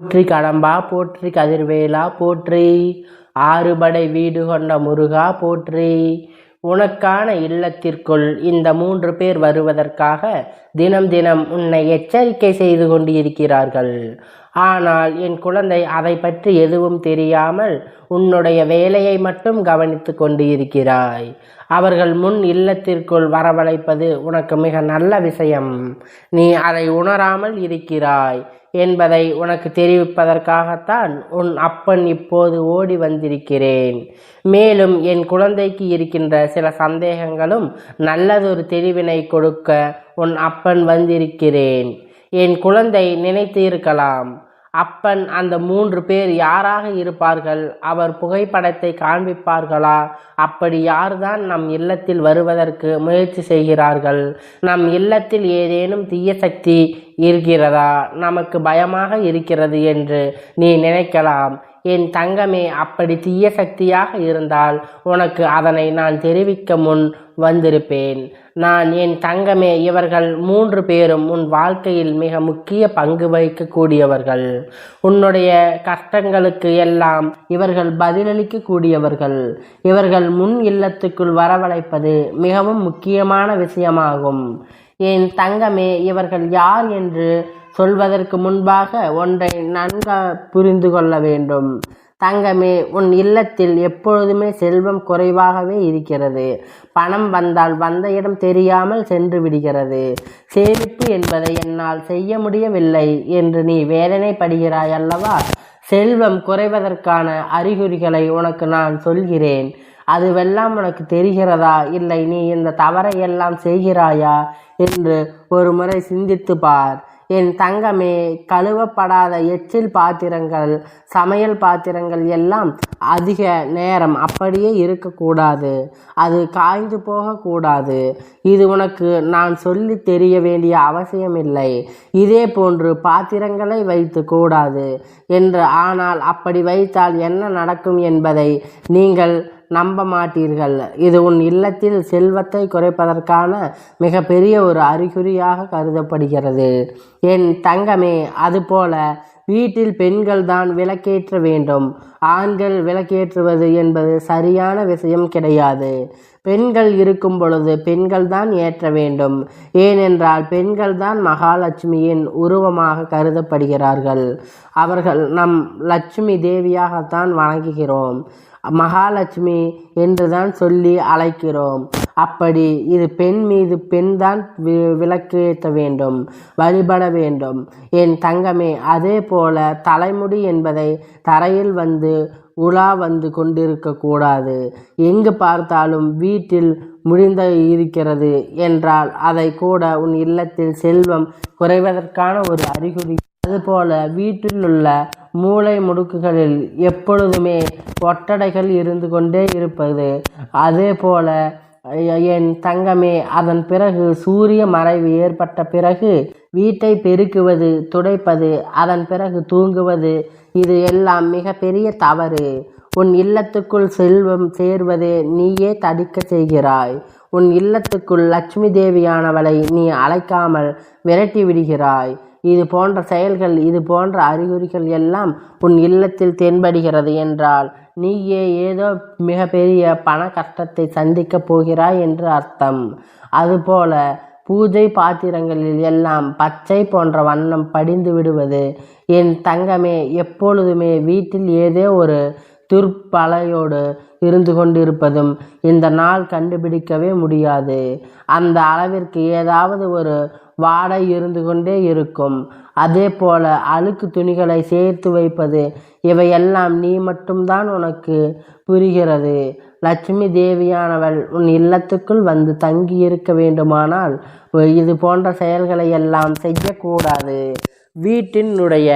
போற்றி கடம்பா போற்றி கதிர்வேலா போற்றி. ஆறுபடை வீடு கொண்ட முருகா போற்றி. உனக்கான இல்லத்திற்குள் இந்த மூன்று பேர் வருவதற்காக தினம் தினம் உன்னை எச்சரிக்கை செய்து கொண்டு இருக்கிறார்கள் ஆனால் என் குழந்தை அதை பற்றி எதுவும் தெரியாமல் உன்னுடைய வேலையை மட்டும் கவனித்து கொண்டு இருக்கிறாய் அவர்கள் முன் இல்லத்திற்குள் வரவழைப்பது உனக்கு மிக நல்ல விஷயம். நீ அதை உணராமல் இருக்கிறாய். என்பதை உனக்கு தெரிவிப்பதற்காகத்தான் உன் அப்பன் இப்போது ஓடி வந்திருக்கிறேன். மேலும் என் குழந்தைக்கு இருக்கின்ற சில சந்தேகங்களும் நல்லதொரு தெளிவினை கொடுக்க உன் அப்பன் வந்திருக்கிறேன். என் குழந்தை நினைத்து இருக்கலாம். அப்பன் அந்த மூன்று பேர் யாராக இருப்பார்கள்? அவர் புகைப்படத்தை காண்பிப்பார்களா? அப்படி யார்தான் நம் இல்லத்தில் வருவதற்கு முயற்சி செய்கிறார்கள்? நம் இல்லத்தில் ஏதேனும் தீய சக்தி இருக்கிறதா? நமக்கு பயமாக இருக்கிறது என்று நீ நினைக்கலாம். என் தங்கமே அப்படி தீய சக்தியாக இருந்தால் உனக்கு அதனை நான் தெரிவிக்க முன் வந்திருப்பேன். நான் என் தங்கமே இவர்கள் மூன்று பேரும் உன் வாழ்க்கையில் மிக முக்கிய பங்கு வகிக்கக்கூடியவர்கள். உன்னுடைய கஷ்டங்களுக்கு எல்லாம் இவர்கள் பதிலளிக்கக்கூடியவர்கள். இவர்கள் முன் இல்லத்துக்குள் வரவழைப்பது மிகவும் முக்கியமான விஷயமாகும். என் தங்கமே இவர்கள் யார் என்று சொல்வதற்கு முன்பாக ஒன்றை நன்க புரிந்து கொள்ள வேண்டும். தங்கமே உன் இல்லத்தில் எப்பொழுதுமே செல்வம் குறைவாகவே இருக்கிறது. பணம் வந்தால் வந்த இடம் தெரியாமல் சென்று விடுகிறது. சேமிப்பு என்பதை என்னால் செய்ய முடியவில்லை என்று நீ வேதனைப்படுகிறாய் அல்லவா? செல்வம் குறைவதற்கான அறிகுறிகளை உனக்கு நான் சொல்கிறேன். அதுவெல்லாம் உனக்கு தெரிகிறதா? இல்லை நீ இந்த தவறை எல்லாம் செய்கிறாயா? என்று ஒரு முறை சிந்தித்து பார். என் தங்கமே கழுவப்படாத எச்சில் பாத்திரங்கள் சமையல் பாத்திரங்கள் எல்லாம் அதிக நேரம் அப்படியே இருக்கக்கூடாது. அது காய்ந்து போகக்கூடாது. இது உனக்கு நான் சொல்லி தெரிய வேண்டிய அவசியமில்லை. இதே போன்று பாத்திரங்களை வைத்து கூடாது. என்று ஆனால் அப்படி வைத்தால் என்ன நடக்கும் என்பதை நீங்கள் நம்ப மாட்டீர்கள். இது உன் இல்லத்தில் செல்வத்தை குறைப்பதற்கான மிகப்பெரிய ஒரு அறிகுறியாக கருதப்படுகிறது. என் தங்கமே அதுபோல வீட்டில் பெண்கள் தான் விளக்கேற்ற வேண்டும். ஆண்கள் விளக்கேற்றுவது என்பது சரியான விஷயம் கிடையாது. பெண்கள் இருக்கும் பொழுது பெண்கள் தான் ஏற்ற வேண்டும். ஏனென்றால் பெண்கள் தான் மகாலட்சுமியின் உருவமாக கருதப்படுகிறார்கள். அவர்கள் நம் லட்சுமி தேவியாகத்தான் வணங்குகிறோம். மகாலட்சுமி என்றுதான் சொல்லி அழைக்கிறோம். அப்படி இது பெண் மீது பெண் தான் வி விளக்கேற்ற வேண்டும் வழிபட வேண்டும். என் தங்கமே அதே போல தலைமுடி என்பதை தரையில் வந்து உலா வந்து கொண்டிருக்கக்கூடாது எங்கு பார்த்தாலும் வீட்டில் முடிந்த இருக்கிறது என்றால் அதை கூட உன் இல்லத்தில் செல்வம் குறைவதற்கான ஒரு அறிகுறி. அதுபோல வீட்டில் உள்ள மூளை முடுக்குகளில் எப்பொழுதுமே ஒட்டடைகள் இருந்து கொண்டே இருப்பது. அதே போல என் தங்கமே அதன் பிறகு சூரிய மறைவு ஏற்பட்ட பிறகு வீட்டை பெருக்குவது துடைப்பது அதன் பிறகு தூங்குவது இது எல்லாம் மிகப்பெரிய தவறு. உன் இல்லத்துக்குள் செல்வம் சேர்வதே நீயே தடுக்க செய்கிறாய். உன் இல்லத்துக்குள் லட்சுமி தேவியானவளை நீ அழைக்காமல் விரட்டி விடுகிறாய். இது போன்ற செயல்கள் இது போன்ற அறிகுறிகள் எல்லாம் உன் இல்லத்தில் தென்படுகிறது என்றால் நீயே ஏதோ மிகப்பெரிய பண கஷ்டத்தை சந்திக்கப் போகிறாய் என்று அர்த்தம். அதுபோல பூஜை பாத்திரங்களில் எல்லாம் பச்சை போன்ற வண்ணம் படிந்து விடுவது. என் தங்கமே எப்பொழுதுமே வீட்டில் ஏதோ ஒரு துர்ப்பலையோடு இருந்து கொண்டிருப்பதும் இந்த நாள் கண்டுபிடிக்கவே முடியாது. அந்த அளவிற்கு ஏதாவது ஒரு வாடை இருந்து கொண்டே இருக்கும். அதே போல அழுக்கு துணிகளை சேர்த்து வைப்பது இவையெல்லாம் நீ மட்டும்தான் உனக்கு புரிகிறது. லட்சுமி தேவியானவள் உன் இல்லத்துக்குள் வந்து தங்கி இருக்க வேண்டுமானால் இது போன்ற செயல்களை எல்லாம் செய்யக்கூடாது. வீட்டினுடைய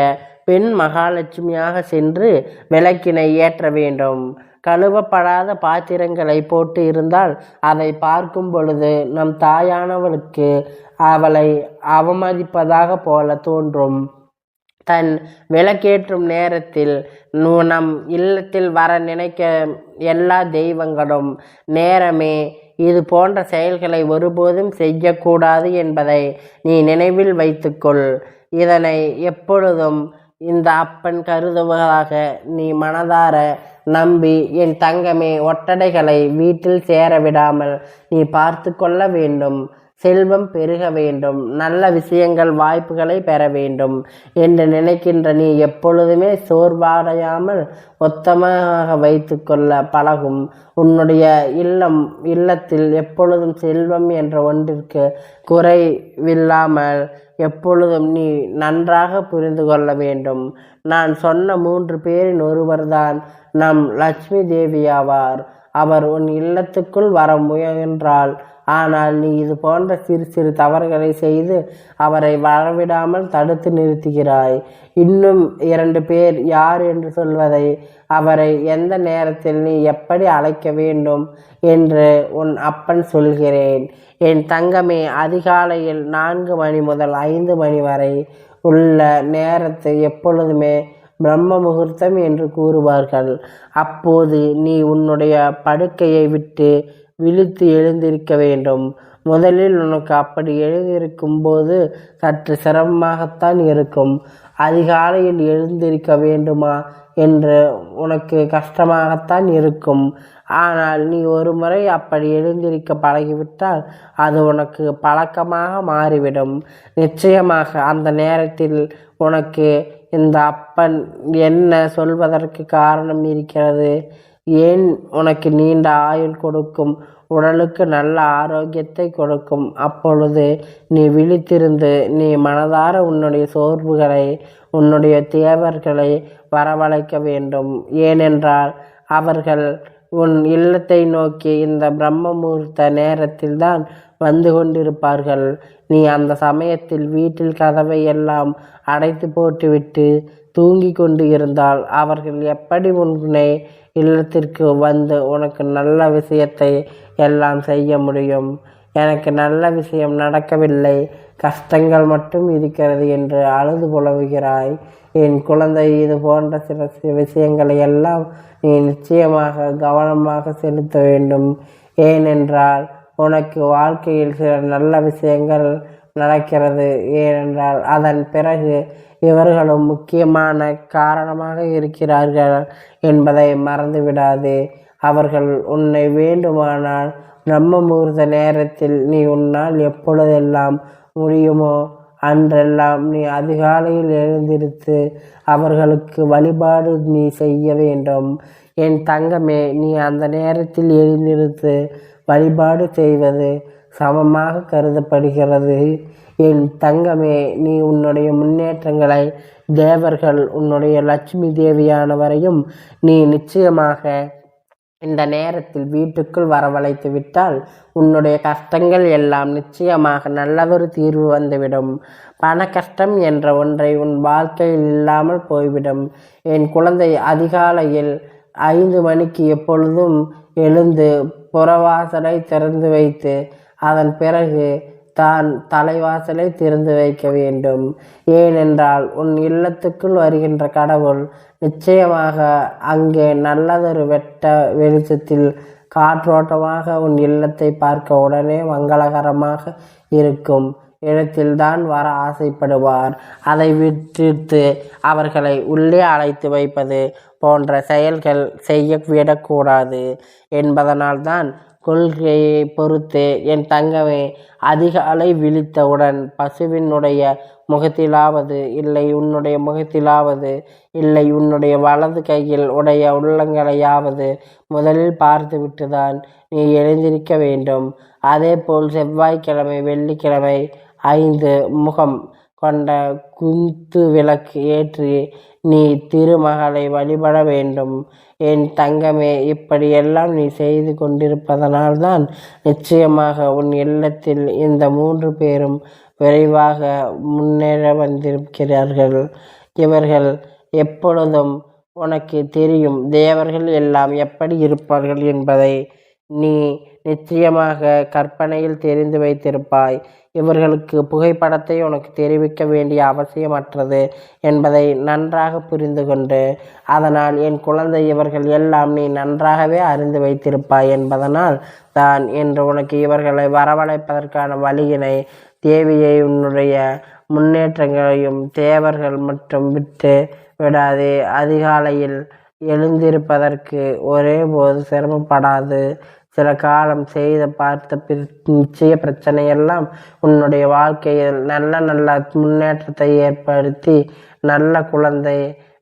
பெண் மகாலட்சுமியாக சென்று விளக்கினை ஏற்ற வேண்டும். கழுவப்படாத பாத்திரங்களை போட்டு இருந்தால் அதை பார்க்கும் பொழுது நம் தாயானவளுக்கு அவளை அவமதிப்பதாக போல தோன்றும். தன் விளக்கேற்றும் நேரத்தில் நம் இல்லத்தில் வர நினைக்க எல்லா தெய்வங்களும் நேரமே இது போன்ற செயல்களை ஒருபோதும் செய்யக்கூடாது என்பதை நீ நினைவில் வைத்துக்கொள். இதனை எப்பொழுதும் இந்த அப்பன் கருதுவதாக நீ மனதார நம்பி என் தங்கமே ஒட்டடைகளை வீட்டில் சேர விடாமல் நீ பார்த்து கொள்ள வேண்டும். செல்வம் பெருக வேண்டும். நல்ல விஷயங்கள் வாய்ப்புகளை பெற வேண்டும் என்று நினைக்கின்ற நீ எப்பொழுதுமே சோர்வடையாமல் மொத்தமாக வைத்துக்கொள்ள பழகும். உன்னுடைய இல்லம் இல்லத்தில் எப்பொழுதும் செல்வம் என்ற ஒன்றிற்கு குறைவில்லாமல் எப்பொழுதும் நீ நன்றாக புரிந்து கொள்ள வேண்டும். நான் சொன்ன மூன்று பேரின் ஒருவர்தான் நம் லட்சுமி தேவியாவார். அவர் உன் இல்லத்துக்குள் வர முயன்றால் ஆனால் நீ இது போன்ற சிறு சிறு தவறுகளை செய்து அவரை வரவிடாமல் தடுத்து நிறுத்துகிறாய். இன்னும் இரண்டு பேர் யார் என்று சொல்வதை அவரை எந்த நேரத்தில் நீ எப்படி அழைக்க வேண்டும் என்று உன் அப்பன் சொல்கிறேன். என் தங்கமே அதிகாலையில் நான்கு மணி முதல் ஐந்து மணி வரை உள்ள நேரத்தை எப்பொழுதுமே பிரம்ம முகூர்த்தம் என்று கூறுவார்கள். அப்போது நீ உன்னுடைய படுக்கையை விட்டு விழித்து எழுந்திருக்க வேண்டும். முதலில் உனக்கு அப்படி எழுந்திருக்கும் போது சற்று சிரமமாகத்தான் இருக்கும். அதிகாலையில் எழுந்திருக்க வேண்டுமா என்று உனக்கு கஷ்டமாகத்தான் இருக்கும். ஆனால் நீ ஒரு முறை அப்படி எழுந்திருக்க பழகிவிட்டால் அது உனக்கு பழக்கமாக மாறிவிடும். நிச்சயமாக அந்த நேரத்தில் உனக்கு இந்த அப்பன் என்ன சொல்வதற்கு காரணம் இருக்கிறது? ஏன் உனக்கு நீண்ட ஆயுள் கொடுக்கும்? உடலுக்கு நல்ல ஆரோக்கியத்தை கொடுக்கும். அப்பொழுது நீ விழித்திருந்து நீ மனதார உன்னுடைய சோர்வுகளை உன்னுடைய தேவர்களை வரவழைக்க வேண்டும். ஏனென்றால் அவர்கள் உன் இல்லத்தை நோக்கி இந்த பிரம்ம முகூர்த்த நேரத்தில்தான் வந்து கொண்டிருப்பார்கள். நீ அந்த சமயத்தில் வீட்டில் கதவை எல்லாம் அடைத்து போட்டுவிட்டு தூங்கி கொண்டு இருந்தால் அவர்கள் எப்படி உன்னை இல்லத்திற்கு வந்து உனக்கு நல்ல விஷயத்தை எல்லாம் செய்ய முடியும். எனக்கு நல்ல விஷயம் நடக்கவில்லை. கஷ்டங்கள் மட்டும் இருக்கிறது என்று அழுது புலவுகிறாய் என் குழந்தை இது போன்ற சில சில விஷயங்களை எல்லாம் நீ நிச்சயமாக கவனமாக செலுத்த வேண்டும். ஏனென்றால் உனக்கு வாழ்க்கையில் சில நல்ல விஷயங்கள் நடக்கிறது ஏனென்றால் அதன் பிறகு இவர்களும் முக்கியமான காரணமாக இருக்கிறார்கள் என்பதை மறந்துவிடாது. அவர்கள் உன்னை வேண்டுமானால் பிரம்ம முகூர்த்த நேரத்தில் நீ உன்னால் எப்பொழுதெல்லாம் முடியுமோ அன்றெல்லாம் நீ அதிகாலையில் எழுந்திருத்து அவர்களுக்கு வழிபாடு நீ செய்ய வேண்டும். என் தங்கமே நீ அந்த நேரத்தில் எழுந்திருத்து வழிபாடு செய்வது சமமாக கருதப்படுகிறது. என் தங்கமே நீ உன்னுடைய முன்னேற்றங்களை தேவர்கள் உன்னுடைய லட்சுமி தேவியானவரையும் நீ நிச்சயமாக இந்த நேரத்தில் வீட்டுக்குள் வரவழைத்து விட்டால் உன்னுடைய கஷ்டங்கள் எல்லாம் நிச்சயமாக நல்லதொரு தீர்வு வந்துவிடும். பண கஷ்டம் என்ற ஒன்றை உன் வாழ்க்கையில் இல்லாமல் போய்விடும். என் குழந்தை அதிகாலையில் ஐந்து மணிக்கு எப்பொழுதும் எழுந்து புறவாசலை திறந்து வைத்து அதன் பிறகு தான் தலைவாசலை திறந்து வைக்க வேண்டும். ஏனென்றால் உன் இல்லத்துக்குள் வருகின்ற கடவுள் நிச்சயமாக அங்கே நல்லதொரு வெட்ட வெளிச்சத்தில் காற்றோட்டமாக உன் இல்லத்தை பார்க்க உடனே மங்களகரமாக இருக்கும். இடத்தில்தான் வர ஆசைப்படுவார். அதை விட்டுட்டு அவர்களை உள்ளே அழைத்து வைப்பது போன்ற செயல்கள் செய்ய விடக்கூடாது என்பதனால்தான் கொள்கையை பொறுத்து என் தங்கமே அதிகாலை விழித்தவுடன் பசுவினுடைய முகத்திலாவது இல்லை உன்னுடைய முகத்திலாவது இல்லை உன்னுடைய வலது கையில் உடைய உள்ளங்களையாவது முதலில் பார்த்துவிட்டுதான் நீ எழுந்திருக்க வேண்டும். அதேபோல் செவ்வாய்க்கிழமை வெள்ளிக்கிழமை ஐந்து முகம் கொண்ட குந்து விளக்கு ஏற்றி நீ திருமகளை வழிபட வேண்டும். என் தங்கமே இப்படியெல்லாம் நீ செய்து கொண்டிருப்பதனால்தான் நிச்சயமாக உன் இல்லத்தில் இந்த மூன்று பேரும் விரைவாக முன்னேற வந்திருக்கிறார்கள். இவர்கள் எப்பொழுதும் உனக்கு தெரியும் தேவர்கள் எல்லாம் எப்படி இருப்பார்கள் என்பதை நீ நிச்சயமாக கற்பனையில் தெரிந்து வைத்திருப்பாய். இவர்களுக்கு புகைப்படத்தை உனக்கு தெரிவிக்க வேண்டிய அவசியமற்றது என்பதை நன்றாக புரிந்து கொண்டு அதனால் என் குழந்தை இவர்கள் எல்லாம் நீ நன்றாகவே அறிந்து வைத்திருப்பாய் என்பதனால் தான் என்று உனக்கு இவர்களை வரவழைப்பதற்கான வழியினை தேவியை உன்னுடைய முன்னேற்றங்களையும் தேவர்கள் மட்டும் விட்டு விடாதே. அதிகாலையில் எழுந்திருப்பதற்கு ஒரே போது சிரமப்படாது. சில காலம் செய்த பார்த்த நிச்சய பிரச்சனையெல்லாம் உன்னுடைய வாழ்க்கையில் நல்ல நல்ல முன்னேற்றத்தை ஏற்படுத்தி நல்ல குழந்தை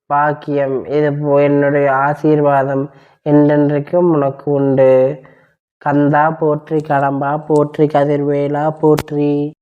பாக்கியம் இது போ- என்னுடைய ஆசீர்வாதம் என்றென்றைக்கும் உனக்கு உண்டு. கந்தா போற்றி கடம்பா போற்றி கதிர்வேலா போற்றி.